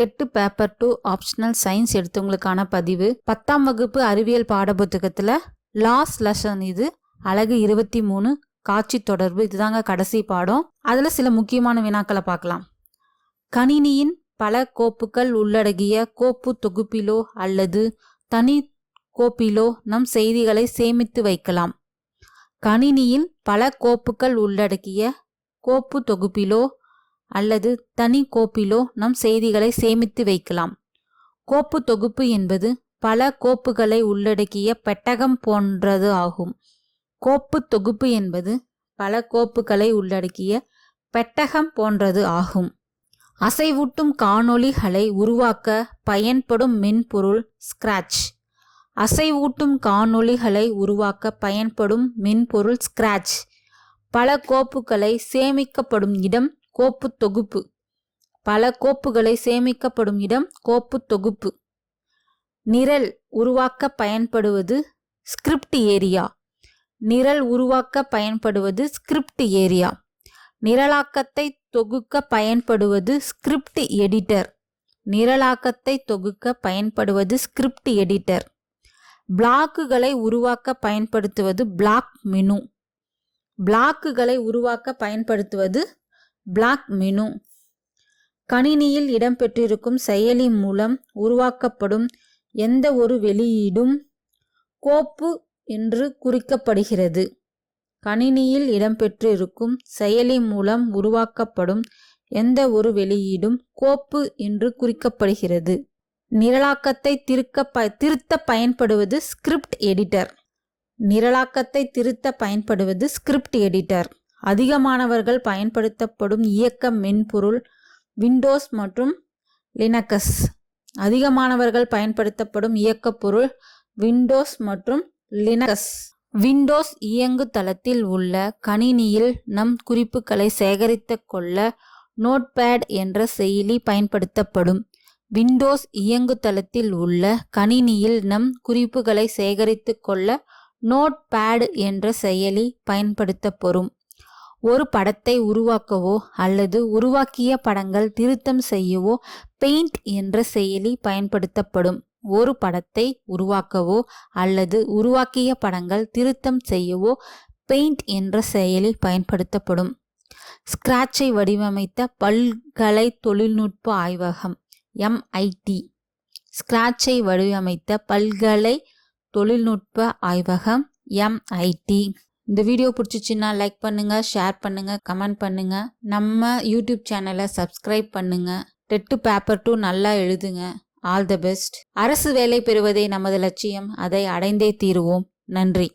TET paper two optional science எடுத்தவங்களுக்கான பதிவு. பத்தாம் வகுப்பு அறிவியல் பாடப்புத்தகத்தில் லாஸ்ட் லெசன் இது. அழகு இருபத்தி மூணு காட்சி தொடர்பு. இதுதாங்க கடைசி பாடம். அதில் சில முக்கியமான வினாக்களை பார்க்கலாம். கணினியின் பல கோப்புகள் உள்ளடங்கிய கோப்பு தொகுப்பிலோ அல்லது தனி கோப்பிலோ நம் செய்திகளை சேமித்து வைக்கலாம். கணினியில் பல கோப்புகள் உள்ளடக்கிய கோப்பு தொகுப்பிலோ அல்லது தனி கோப்பிலோ நம் செய்திகளை சேமித்து வைக்கலாம். கோப்பு தொகுப்பு என்பது பல கோப்புகளை உள்ளடக்கிய பெட்டகம் போன்றது ஆகும். கோப்பு தொகுப்பு என்பது பல கோப்புகளை உள்ளடக்கிய பெட்டகம் போன்றது ஆகும். அசைவூட்டும் காணொளிகளை உருவாக்க பயன்படும் மென்பொருள் ஸ்கிராட்ச் அசைவூட்டும் காணொளிகளை உருவாக்க பயன்படும் மென்பொருள் ஸ்கிராட்ச் பல கோப்புகளை சேமிக்கப்படும் இடம் கோப்பு தொகுப்பு. பல கோப்புகளை சேமிக்கப்படும் இடம் கோப்பு தொகுப்பு. நிரல் உருவாக்க பயன்படுவது ஸ்கிரிப்ட் ஏரியா. நிரல் உருவாக்க பயன்படுவது ஸ்கிரிப்ட் ஏரியா. நிரலாக்கத்தை தொகுக்க பயன்படுவது ஸ்கிரிப்ட் எடிட்டர். நிரலாக்கத்தை தொகுக்க பயன்படுவது ஸ்கிரிப்ட் எடிட்டர். பிளாக்குகளை உருவாக்க பயன்படுத்துவது பிளாக் மெனு. பிளாக்குகளை உருவாக்க பயன்படுத்துவது பிளாக் மெனு கணினியில் இடம்பெற்றிருக்கும் செயலி மூலம் உருவாக்கப்படும் எந்த ஒரு வெளியீடும் கோப்பு என்று குறிக்கப்படுகிறது. கணினியில் இடம்பெற்றிருக்கும் செயலி மூலம் உருவாக்கப்படும் எந்த ஒரு வெளியீடும் கோப்பு என்று குறிக்கப்படுகிறது. நிரலாக்கத்தை திருக்க ப திருத்த பயன்படுவது ஸ்கிரிப்ட் எடிட்டர் நிரலாக்கத்தை திருத்த பயன்படுவது ஸ்கிரிப்ட் எடிட்டர் அதிகமானவர்கள் பயன்படுத்தப்படும் இயக்க மென்பொருள் விண்டோஸ் மற்றும் லினக்கஸ் அதிகமானவர்கள் பயன்படுத்தப்படும் இயக்கப்பொருள் விண்டோஸ் மற்றும் லினக்ஸ். விண்டோஸ் இயங்கு தளத்தில் உள்ள கணினியில் நம் குறிப்புகளை சேகரித்து கொள்ள நோட்பேட் என்ற செயலி பயன்படுத்தப்படும். விண்டோஸ் இயங்கு தளத்தில் உள்ள கணினியில் நம் குறிப்புகளை சேகரித்து கொள்ள நோட்பேட் என்ற செயலி பயன்படுத்தப்படும். ஒரு படத்தை உருவாக்கவோ அல்லது உருவாக்கிய படங்கள் திருத்தம் செய்யவோ பெயிண்ட் என்ற செயலி பயன்படுத்தப்படும். ஒரு படத்தை உருவாக்கவோ அல்லது உருவாக்கிய படங்கள் திருத்தம் செய்யவோ பெயிண்ட் என்ற செயலி பயன்படுத்தப்படும். ஸ்கிராட்சை வடிவமைத்த பல்கலை தொழில்நுட்ப ஆய்வகம் எம்ஐடி ஸ்கிராட்சை வடிவமைத்த பல்கலை தொழில்நுட்ப ஆய்வகம் எம்ஐடி இந்த வீடியோ பிடிச்சிச்சின்னா லைக் பண்ணுங்கள் ஷேர் பண்ணுங்கள் கமெண்ட் பண்ணுங்கள் நம்ம யூடியூப் சேனலை சப்ஸ்கிரைப் பண்ணுங்கள் டெட்டு பேப்பர் டூ நல்லா எழுதுங்க. ஆல் த பெஸ்ட் அரசு வேலை பெறுவதே நமது லட்சியம். அதை அடைந்தே தீருவோம். நன்றி.